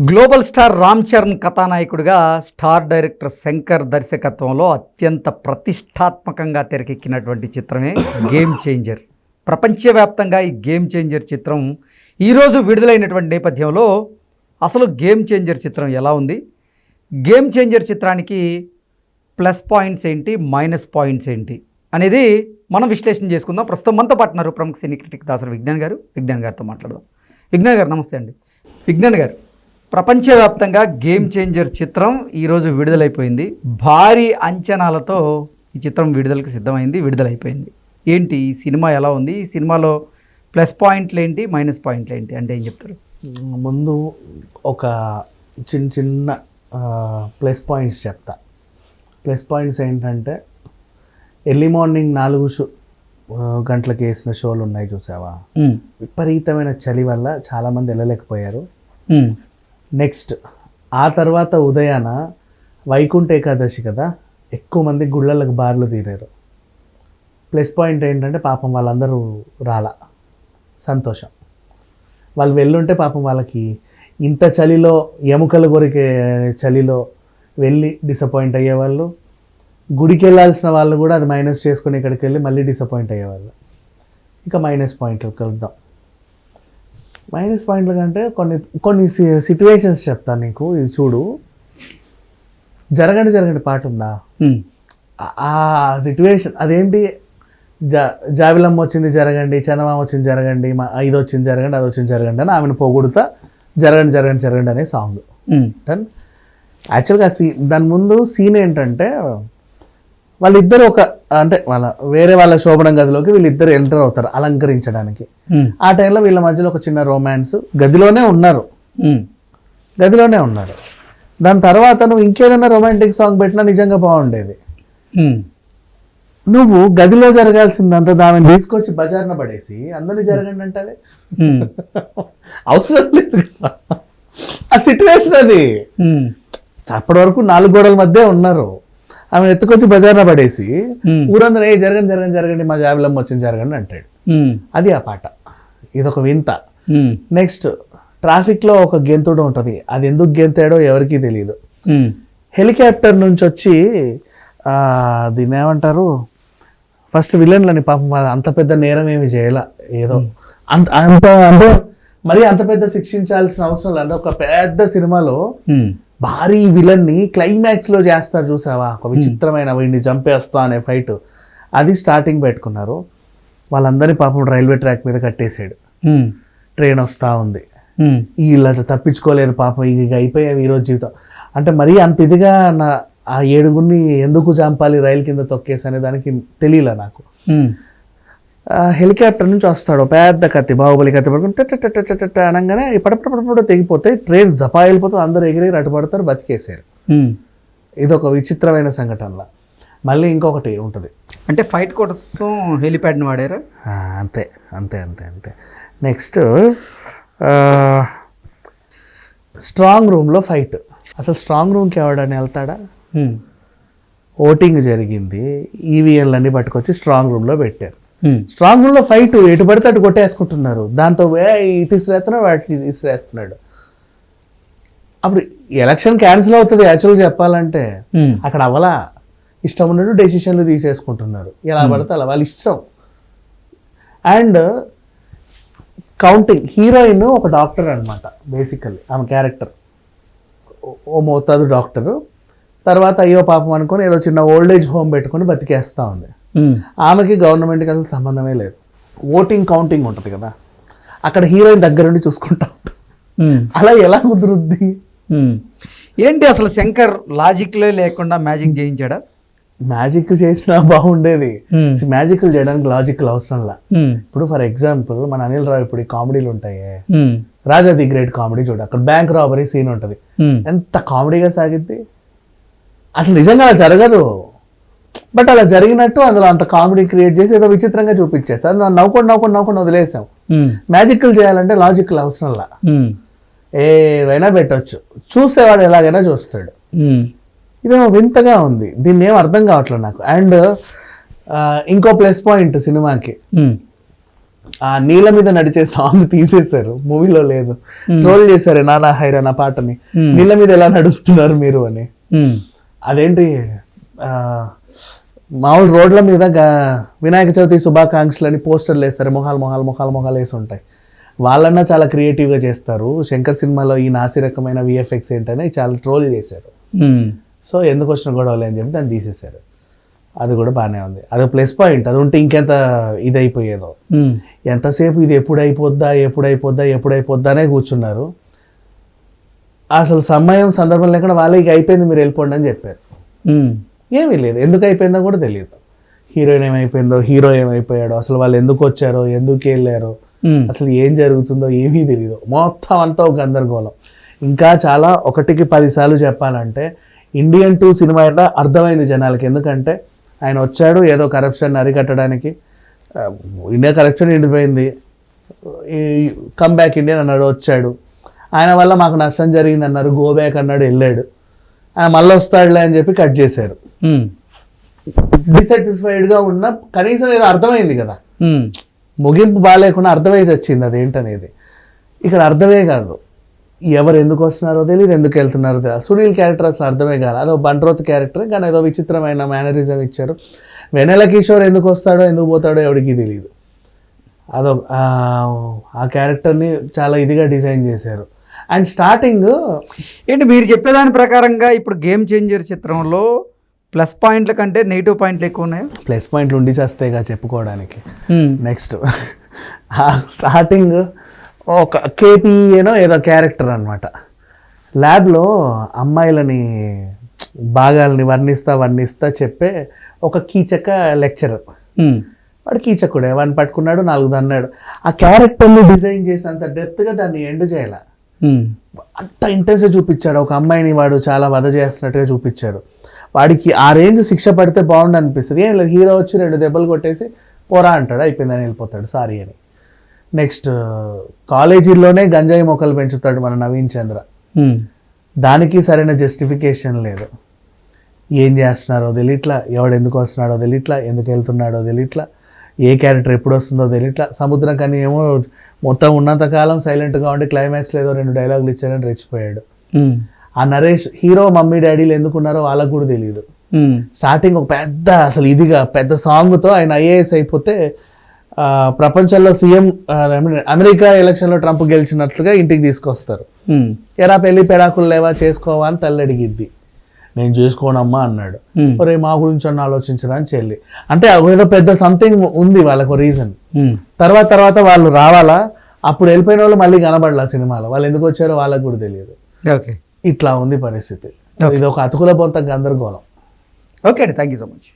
Global star Ram Charan కథానాయకుడిగా star director Shankar దర్శకత్వంలో అత్యంత ప్రతిష్టాత్మకంగా తెరకెక్కినటువంటి చిత్రమే గేమ్ చేంజర్. ప్రపంచవ్యాప్తంగా ఈ గేమ్ చేంజర్ చిత్రం ఈరోజు విడుదలైనటువంటి నేపథ్యంలో అసలు గేమ్ చేంజర్ చిత్రం ఎలా ఉంది? గేమ్ చేంజర్ చిత్రానికి ప్లస్ పాయింట్స్ ఏంటి? మైనస్ పాయింట్స్ ఏంటి? అనేది మనం విశ్లేషణ చేసుకుందాం. ప్రస్తుతం మనతో పాటున్నారు ప్రముఖ సినీ క్రిటిక్ దాసరి విజ్ఞాన్ గారు. విజ్ఞాన్ గారితో మాట్లాడదాం. విజ్ఞాన్ గారు నమస్తే అండి. విజ్ఞాన్ గారు ప్రపంచవ్యాప్తంగా గేమ్ చేంజర్ చిత్రం ఈరోజు విడుదలైపోయింది. భారీ అంచనాలతో ఈ చిత్రం విడుదలకు సిద్ధమైంది విడుదలైపోయింది. ఏంటి? ఈ సినిమా ఎలా ఉంది? ఈ సినిమాలో ప్లస్ పాయింట్లు ఏంటి? మైనస్ పాయింట్లు ఏంటి? అంటే ఏం చెప్తారు? ముందు ఒక చిన్న చిన్న ప్లస్ పాయింట్స్ చెప్తా. ప్లస్ పాయింట్స్ ఏంటంటే ఎర్లీ మార్నింగ్ నాలుగు షో గంటలకు వేసిన షోలు ఉన్నాయి చూసావా? విపరీతమైన చలి వల్ల చాలామంది వెళ్ళలేకపోయారు. నెక్స్ట్ ఆ తర్వాత ఉదయాన వైకుంఠ ఏకాదశి కదా ఎక్కువ మంది గుళ్ళలకు బార్లు తీరారు. ప్లస్ పాయింట్ ఏంటంటే పాపం వాళ్ళందరూ రాల. సంతోషం. వాళ్ళు వెళ్ళుంటే పాపం వాళ్ళకి ఇంత చలిలో ఎముకలు కొరికే చలిలో వెళ్ళి డిసప్పాయింట్ అయ్యేవాళ్ళు. గుడికి వెళ్ళాల్సిన వాళ్ళు కూడా అది మైనస్ చేసుకుని ఇక్కడికి వెళ్ళి మళ్ళీ డిసప్పాయింట్ అయ్యేవాళ్ళు. ఇక మైనస్ పాయింట్లు కలుద్దాం. మైనస్ పాయింట్లు కంటే కొన్ని కొన్ని సిట్యువేషన్స్ చెప్తాను నీకు ఇది చూడు. జరగండి జరగండి పాట ఉందా ఆ- సిట్యువేషన్ అదేంటి? జా జాబిలమ్మ వచ్చింది జరగండి చందమామ వచ్చింది జరగండి మా ఇది వచ్చింది జరగండి అది వచ్చింది జరగండి అని ఆమెను పొగుడుతా జరగండి జరగండి జరగండి అనే సాంగ్ యాక్చువల్గా సీ దాని ముందు సీన్ ఏంటంటే వాళ్ళిద్దరు ఒక అంటే వాళ్ళ వేరే వాళ్ళ శోభనం గదిలోకి వీళ్ళిద్దరు ఎంటర్ అవుతారు అలంకరించడానికి. ఆ టైంలో వీళ్ళ మధ్యలో ఒక చిన్న రొమాన్స్ గదిలోనే ఉన్నారు. గదిలోనే ఉన్నారు. దాని తర్వాత నువ్వు ఇంకేదైనా రొమాంటిక్ సాంగ్ పెట్టినా నిజంగా బాగుండేది. నువ్వు గదిలో జరగాల్సిందంతా దాన్ని తీసుకొచ్చి బజార్న పడేసి అందరినీ జరగండి అంటే అవసరం లేదు. ఆ సిట్యువేషన్ అది. అప్పటి వరకు నాలుగు గోడల మధ్య ఉన్నారు. ఆమె ఎత్తుకొచ్చి బజార్న పడేసి ఊరందరూ ఏ జరగండి జరగండి జరగండి మా జాబిలమ్మ వచ్చింది జరగండి అంటాడు. అది ఆ పాట. ఇదొక వింత. నెక్స్ట్ ట్రాఫిక్లో ఒక గెంతుడు ఉంటుంది. అది ఎందుకు గెంతాడో ఎవరికీ తెలియదు హెలికాప్టర్ నుంచి వచ్చి దీన్ని ఏమంటారు? ఫస్ట్ విలన్లని పాపం అంత పెద్ద నేరం ఏమి చేయాల ఏదో. అంత అంత అంటే మరి అంత పెద్ద శిక్షించాల్సిన అవసరం లేదు. ఒక పెద్ద సినిమాలో భారీ విలన్ని క్లైమాక్స్లో చేస్తారు చూసావా? ఒక విచిత్రమైన వీడిని చంపేస్తా అనే ఫైట్ అది స్టార్టింగ్ పెట్టుకున్నారు. వాళ్ళందరినీ పాపం రైల్వే ట్రాక్ మీద కట్టేసాడు ఉమ్, ట్రైన్ వస్తా ఉంది. ఉమ్, వీళ్ళు తప్పించుకోలేరు పాపం. ఇక అయిపోయాయి ఈరోజు జీవితం. అంటే మరీ అంత ఇదిగా నా ఆ ఏడుగురిని ఎందుకు చంపాలి రైలు కింద తొక్కేసి అనే దానికి తెలియలే నాకు. హెలికాప్టర్ నుంచి వస్తాడు. పెద్ద కత్తి బాహుబలి కత్తి పడుకుని టట్ అనగానే పడపడపడ తెగిపోతే ట్రైన్ జపా వెళ్ళిపోతుంది. అందరూ ఎగిరి అటు పడతారు బతికేసారు ఉమ్. ఇది ఒక విచిత్రమైన సంఘటనల. మళ్ళీ ఇంకొకటి ఉంటుంది. అంటే ఫైట్ కోసం హెలిప్యాడ్ని వాడారా? అంతే అంతే అంతే అంతే. నెక్స్ట్ స్ట్రాంగ్ రూమ్లో ఫైట్. అసలు స్ట్రాంగ్ రూమ్కి ఎవడని వెళ్తాడా? ఓటింగ్ జరిగింది. ఈవీఎంలన్నీ పట్టుకొచ్చి స్ట్రాంగ్ రూమ్లో పెట్టారు. స్ట్రాంగ్ రూమ్లో ఫైట్ ఎటు పడితే అటు కొట్టేసుకుంటున్నారు. దాంతో "ఏ, ఇటు ఇసిరేస్తున్నాడు వాటిని ఇసిరేస్తున్నాడు. అప్పుడు ఎలక్షన్ క్యాన్సిల్ అవుతుంది యాక్చువల్గా చెప్పాలంటే. ఉమ్, అక్కడ అవలా ఇష్టం ఉన్నట్టు డెసిషన్లు తీసేసుకుంటున్నారు. ఎలా పడితే అలా వాళ్ళ ఇష్టం. అండ్ కౌంటింగ్ హీరోయిన్ ఒక డాక్టర్ అనమాట బేసికల్లీ ఆమె క్యారెక్టర్ ఓ మోతాదు డాక్టరు తర్వాత అయ్యో పాపం అనుకొని ఏదో చిన్న ఓల్డ్ ఏజ్ హోమ్ పెట్టుకొని బతికేస్తా ఉంది. ఆమెకి గవర్నమెంట్కి అసలు సంబంధమే లేదు. ఓటింగ్ కౌంటింగ్ ఉంటుంది కదా. అక్కడ హీరోయిన్ దగ్గరుండి చూసుకుంటా ఉంటుంది. ఉమ్, అలా ఎలా కుదురుద్ది? ఉమ్. ఏంటి అసలు శంకర్ లాజిక్లే లేకుండా మ్యాజిక్ చేయించాడా? మ్యాజిక్ చేసినా బాగుండేది. Hmm. మ్యాజిక్లు చేయడానికి లాజిక్లు అవసరంలా ఇప్పుడు ఫర్ ఎగ్జాంపుల్ మన అనిల్ రావు ఇప్పుడు ఈ కామెడీలు ఉంటాయి. రాజా ది గ్రేట్ కామెడీ చూడు అక్కడ బ్యాంక్ రాబరీ సీన్ ఉంటుంది. ఎంత కామెడీగా సాగిద్ది? అసలు నిజంగా జరగదు. బట్ అలా జరిగినట్టు అందులో అంత కామెడీ క్రియేట్ చేసి ఏదో విచిత్రంగా చూపించేస్తారు నన్ను నవ్వుకొని నవ్వుకొని నవ్వుకొని వదిలేసాం. ఉమ్, మ్యాజిక్లు చేయాలంటే లాజిక్లు అవసరంలా ఏవైనా పెట్టొచ్చు. చూసేవాడు ఎలాగైనా చూస్తాడు. ఇదేమో వింతగా ఉంది. దీన్ని ఏం అర్థం కావట్లేదు నాకు. అండ్ ఇంకో ప్లస్ పాయింట్ సినిమాకి. ఆ నీళ్ళ మీద నడిచే సాంగ్ తీసేశారు. మూవీలో లేదు. ట్రోల్ చేశారు నానా హైరాన్ ఆ పాటని. నీళ్ళ మీద ఎలా నడుస్తున్నారు మీరు అని. అదేంటి? మామూలు రోడ్ల మీద వినాయక చవితి శుభాకాంక్షలు అని పోస్టర్లు వేస్తారు. మొహాలు మొహాలు మొహాలు మొహాలు వేసి ఉంటాయి. వాళ్ళన్నా చాలా క్రియేటివ్గా చేస్తారు. శంకర్ సినిమాలో ఈ నాసి రకమైన విఎఫ్ఎక్స్ ఏంటని చాలా ట్రోల్ చేశారు సో ఎందుకు వచ్చిన గొడవలు అని చెప్పి దాన్ని తీసేశారు. అది కూడా బాగానే ఉంది. అది ప్లస్ పాయింట్. అది ఉంటే ఇంకెంత ఇది అయిపోయేదో ఎంతసేపు ఇది ఎప్పుడు అయిపోద్దా ఎప్పుడు అయిపోద్దా ఎప్పుడు అయిపోద్దా అనే కూర్చున్నారు. అసలు సమయం సందర్భం లేకుండా వాళ్ళకి ఇక అయిపోయింది మీరు వెళ్ళిపోండి అని చెప్పారు. ఏమీ లేదు. ఎందుకు అయిపోయిందో కూడా తెలియదు. హీరోయిన్ ఏమైపోయిందో హీరో ఏమైపోయాడో అసలు వాళ్ళు ఎందుకు వచ్చారో ఎందుకు వెళ్ళారో అసలు ఏం జరుగుతుందో ఏమీ తెలియదు. మొత్తం అంతా ఒక గందరగోళం. ఇంకా చాలా ఒకటికి పదిసార్లు చెప్పాలంటే ఇండియన్ టూ సినిమా అంటే అర్థమైంది జనాలకి. ఎందుకంటే ఆయన వచ్చాడు ఏదో కరప్షన్ అరికట్టడానికి. ఇండియా కరప్షన్ ఎండిపోయింది ఈ కమ్ బ్యాక్ ఇండియన్ అన్నాడు వచ్చాడు. ఆయన వల్ల మాకు నష్టం జరిగింది అన్నారు గో బ్యాక్ అన్నాడు వెళ్ళాడు. ఆయన మళ్ళీ వస్తాడులే అని చెప్పి కట్ చేశారు. డిసాటిస్ఫైడ్గా ఉన్న కనీసం ఏదో అర్థమైంది కదా. ముగింపు బాగాలేకుండా అర్థమై వచ్చింది అదేంటనేది ఇక్కడ అర్థమే కాదు. ఎవరు ఎందుకు వస్తున్నారో తెలియదు ఎందుకు వెళ్తున్నారో తెలియదు సునీల్ క్యారెక్టర్ అసలు అర్థమే కాదు అదో బండ్రోత్ క్యారెక్టర్ కానీ ఏదో విచిత్రమైన మేనరిజం ఇచ్చారు. వెనెల కిషోర్ ఎందుకు వస్తాడో ఎందుకు పోతాడో ఎవరికి తెలియదు అదో ఆ- ఆ క్యారెక్టర్ని చాలా ఇదిగా డిజైన్ చేశారు. అండ్ స్టార్టింగ్ ఏంటి మీరు చెప్పేదాని ప్రకారంగా ఇప్పుడు గేమ్ చేంజర్ చిత్రంలో ప్లస్ పాయింట్ల కంటే నెగిటివ్ పాయింట్లు ఎక్కువ ఉన్నాయా? ప్లస్ పాయింట్లు ఉండి చేస్తాయిగా చెప్పుకోవడానికి. నెక్స్ట్ స్టార్టింగ్ ఒక కేపీఏనో ఏదో క్యారెక్టర్ అనమాట ల్యాబ్లో అమ్మాయిలని భాగాలని వర్ణిస్తా వర్ణిస్తా చెప్పే ఒక కీచక లెక్చరర్. ఉమ్, వాడు కీచకుడే వాడిని పట్టుకున్నాడు నాలుగు దన్నాడు ఆ క్యారెక్టర్ని డిజైన్ చేసినంత డెప్త్గా దాన్ని ఎండ్ చేయాల? ఉమ్, అంత ఇంటెన్స్గా చూపించాడు. ఒక అమ్మాయిని వాడు చాలా వధ చేస్తున్నట్టుగా చూపించాడు. వాడికి ఆ రేంజ్ శిక్ష పడితే బాగుండు అనిపిస్తుంది. ఏం లేదు హీరో వచ్చి రెండు దెబ్బలు కొట్టేసి పోరా అంటాడు అయిపోయిందని వెళ్ళిపోతాడు సారీ అని. నెక్స్ట్ కాలేజీల్లోనే గంజాయి మొక్కలు పెంచుతాడు మన నవీన్ చంద్ర. దానికి సరైన జస్టిఫికేషన్ లేదు. ఏం చేస్తున్నారో తెలియట్లా ఎవడు ఎందుకు వస్తున్నాడో తెలియట్లా ఎందుకు వెళ్తున్నాడో తెలియట్లా ఏ క్యారెక్టర్ ఎప్పుడు వస్తుందో తెలియట్లా సముద్రం కానీ ఏమో మొత్తం ఉన్నంతకాలం సైలెంట్గా ఉండి క్లైమాక్స్లో ఏదో రెండు డైలాగులు ఇచ్చారని రెచ్చిపోయాడు. ఆ నరేష్ హీరో మమ్మీ డాడీలు ఎందుకున్నారో వాళ్ళకు కూడా తెలియదు స్టార్టింగ్ ఒక పెద్ద అసలు ఇదిగా పెద్ద సాంగ్తో ఆయన ఐఏఎస్ అయిపోతే ప్రపంచంలో సీఎం అమెరికా ఎలక్షన్లో ట్రంప్ గెలిచినట్లుగా ఇంటికి తీసుకొస్తారు. ఎరా పెళ్ళి పెడాకులు లేవా చేసుకోవా అని తల్లి అడిగిద్ది నేను చేసుకోనమ్మా అన్నాడు. ఒరే మా గురించి అన్న ఆలోచించరా అని చెల్లి. అంటే ఏదో పెద్ద సంథింగ్ ఉంది వాళ్ళకు రీజన్ తర్వాత తర్వాత వాళ్ళు రావాలా? అప్పుడు వెళ్ళిపోయిన వాళ్ళు మళ్ళీ కనబడాల సినిమాలో. వాళ్ళు ఎందుకు వచ్చారో వాళ్ళకు కూడా తెలియదు. ఓకే. ఇట్లా ఉంది పరిస్థితి. ఇది ఒక అతుకుల పొంత గందరగోళం. ఓకే అండి థ్యాంక్ యూ సో మచ్